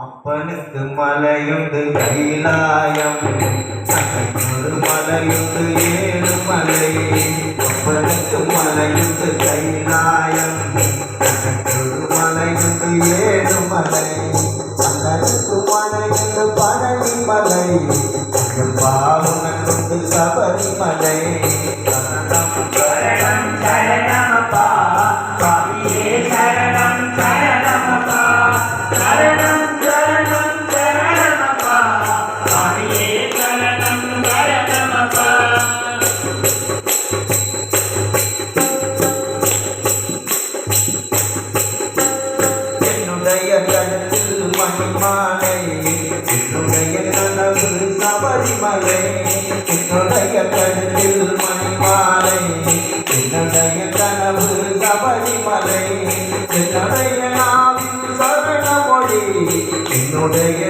அப்பனுக்கு மலையுண்டு கைலாயம் ஒரு மலையுண்டு ஏழு மலை. அப்பனுக்கு மலையுண்டு கைலாயம். ஒரு மலையுண்டு ஏழு மலை. அண்ணனுக்கு மலையுண்டு பழனி மலை பாவனுக்கு சபரிமலை. சரணம் சரணம் சரணமப்பா பா என்னுடைய கழுத்தில் மணிமாலை என்னுடைய கனவு சபரிமலை. என்னுடைய கழுத்தில் மணிமாலை என்னுடைய கனவு சபரிமலை. என்னுடைய நாவில் சரணமொழி என்னுடைய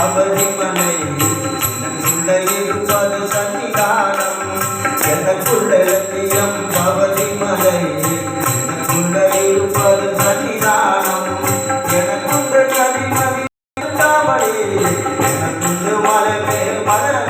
சபரிமலை எனக்குள்ள இருப்பது சன்னிதானம். எனக்குள்ள லட்சியம் சபரிமலை எனக்குள்ள இருப்பது சன்னிதானம். எனக்குள்ள கனிமதி தாமரை எனக்குள்ள மலை மேல் மலர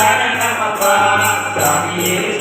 I am Thank you.